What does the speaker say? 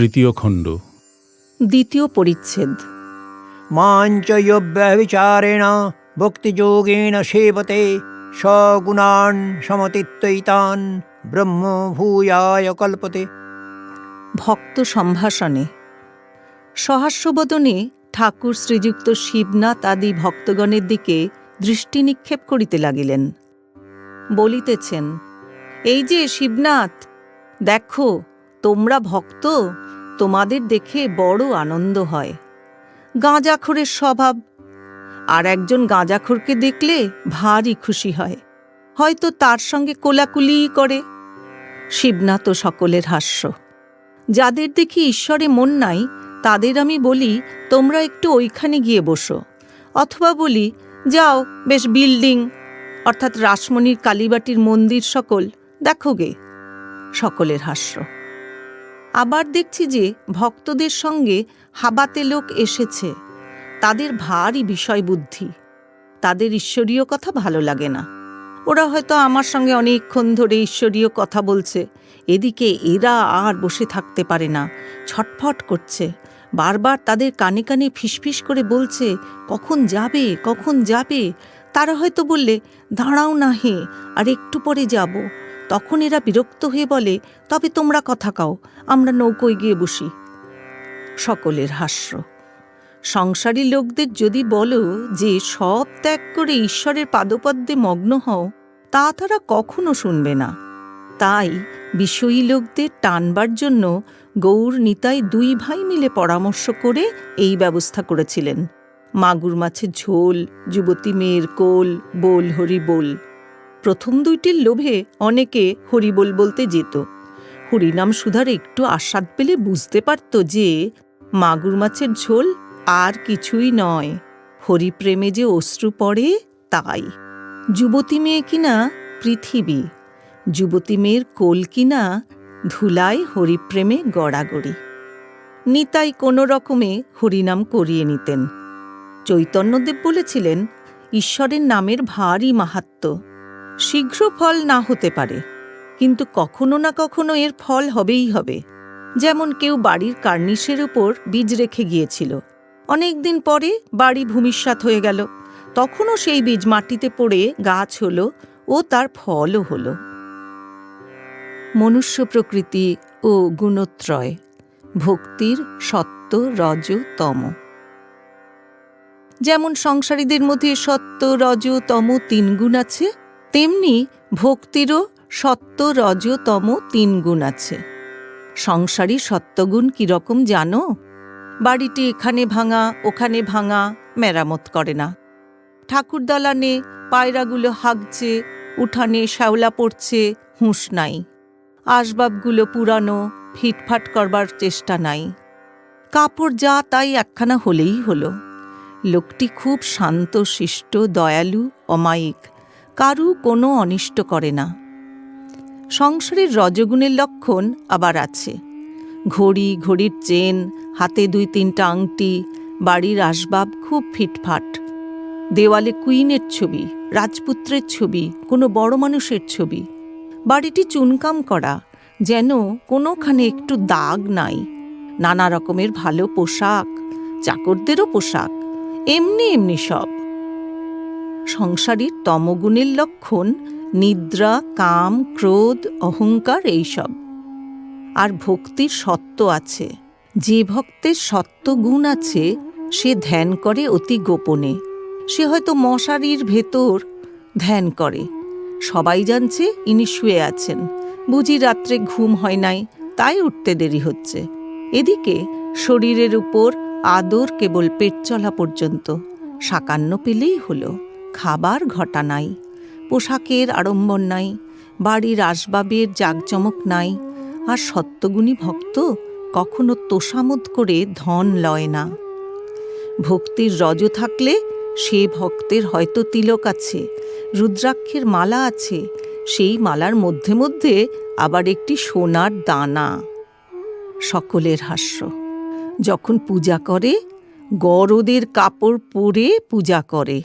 তৃতীয় খণ্ড। দ্বিতীয় পরিচ্ছেদ। মাঞ্চয় ভক্তিযোগেণ সেবতে সগুণান সমতিত্বইতান ব্রহ্ম ভূয়ায় কল্পতে। ভক্ত সম্ভাষণে। সহাস্যবদনে ঠাকুর শ্রীযুক্ত শিবনাথ আদি ভক্তগণের দিকে দৃষ্টি নিক্ষেপ করিতে লাগিলেন। বলিতেছেন এই যে শিবনাথ দেখো তোমরা ভক্ত, তোমাদের দেখে বড় আনন্দ হয়। গাঁজাখোরের স্বভাব। আর একজন গাঁজাখোরকে দেখলে ভারী খুশি হয়। হয়তো তার সঙ্গে কোলাকুলিই করে। শিবনাথ সকলের হাস্য। যাদের দেখি ঈশ্বরে মন নাই, তাদের আমি বলি, তোমরা একটু ওইখানে গিয়ে বসো। অথবা বলি, যাও, বেশ বিল্ডিং। অর্থাৎ রাসমণির কালীবাটির মন্দির সকল। দেখো গে। সকলের হাস্য। আবার দেখছি যে ভক্তদের সঙ্গে হাবাতে লোক এসেছে। তাদের ভারী বিষয় বুদ্ধি তাদের ঈশ্বরীয় কথা ভালো লাগে না। ওরা হয়তো আমার সঙ্গে অনেকক্ষণ ধরে ঈশ্বরীয় কথা বলছে। এদিকে এরা আর বসে থাকতে পারে না। ছটফট করছে। বারবার তাদের কানে কানে ফিসফিস করে বলছে, কখন যাবে? কখন যাবে? তারা হয়তো বললে, দাঁড়াও না হে, আর একটু পরে যাব। তখন এরা বিরক্ত হয়ে বলে, তবে তোমরা কথা কাও, আমরা নৌকোয় গিয়ে বসি। সকলের হাস্য। সংসারী লোকদের যদি বলো যে সব ত্যাগ করে ঈশ্বরের পাদপদ্মে মগ্ন হও, তা তারা কখনো শুনবে না। তাই বিষয়ী লোকদের টানবার জন্য গৌর নিতাই দুই ভাই মিলে পরামর্শ করে এই ব্যবস্থা করেছিলেন। মাগুর মাছের ঝোল, যুবতী মেয়ের কোল, বোল হরি বোল প্রথম দুইটির লোভে অনেকে হরিবোল বলতে যেত। হরিনাম সুধার একটু আস্বাদ পেলে বুঝতে পারত যে মাগুর মাছের ঝোল আর কিছুই নয়। হরিপ্রেমে যে অশ্রু পড়ে তাই। যুবতী মেয়ে কিনা পৃথিবী। যুবতী মেয়ের কোল কিনা ধুলায় হরিপ্রেমে গড়াগড়ি। নিতাই কোনো রকমে হরিনাম করিয়ে নিতেন। চৈতন্যদেব বলেছিলেন, ঈশ্বরের নামের ভারী মাহাত্ম্য। শীঘ্র ফল না হতে পারে। কিন্তু কখনো না কখনো এর ফল হবেই হবে। যেমন কেউ বাড়ির কার্নিশের উপর বীজ রেখে গিয়েছিল। অনেকদিন পরে বাড়ি ভূমিষ্যাত হয়ে গেল। তখনও সেই বীজ মাটিতে পড়ে গাছ হলো ও তার ফলও হলো। মনুষ্য প্রকৃতি ও গুণত্রয়, ভক্তির সত্য রজ তম যেমন সংসারীদের মধ্যে সত্য রজ তম তিন গুণ আছে তেমনি ভক্তিরও সত্য রজতম তিন গুণ আছে। সংসারী সত্যগুণ কীরকম জানো? বাড়িটি এখানে ভাঙা, ওখানে ভাঙা মেরামত করে না। ঠাকুর দালানে পায়রাগুলো হাগছে, উঠানে শ্যাওলা পড়ছে, হুঁশ নাই। আসবাবগুলো পুরানো, ফিটফাট করবার চেষ্টা নাই। কাপড় যা তাই একখানা হলেই হলো। লোকটি খুব শান্ত, শিষ্ট, দয়ালু, অমায়িক। কারু কোনো অনিষ্ট করে না। সংসারের রজগুণের লক্ষণ আবার আছে। ঘড়ি, ঘড়ির চেন, হাতে দুই তিনটা আংটি, বাড়ির আসবাব খুব ফিটফাট। দেওয়ালে কুইনের ছবি, রাজপুত্রের ছবি, কোনো বড় মানুষের ছবি। বাড়িটি চুনকাম করা, যেন কোনোখানে একটু দাগ নাই। নানা রকমের ভালো পোশাক, চাকরদেরও পোশাক, এমনি এমনি সব। সংসারীর তমগুণের লক্ষণ, নিদ্রা, কাম, ক্রোধ, অহংকার এইসব। আর ভক্তির সত্য আছে। যে ভক্তের সত্য গুণ আছে, সে ধ্যান করে অতি গোপনে। সে হয়তো মশারির ভেতর ধ্যান করে। সবাই জানছে ইনি শুয়ে আছেন। বুঝি রাত্রে ঘুম হয় নাই, তাই উঠতে দেরি হচ্ছে। এদিকে শরীরের উপর আদর কেবল পেট চলা পর্যন্ত। সাকান্ন পেলেই হলো। খাবার ঘটা নাই, পোশাকের আড়ম্বর নাই, বাড়ির আসবাবের জাঁকজমক নাই, আর সত্যগুণী ভক্ত কখনো তোষামোদ করে ধন লয় না। ভক্তির রজ থাকলে সে ভক্তের হয়তো তিলক আছে, রুদ্রাক্ষের মালা আছে, সেই মালার মধ্যে মধ্যে আবার একটি সোনার দানা। সকলের হাস্য। যখন পূজা করে, গরদের কাপড় পরে পূজা করে।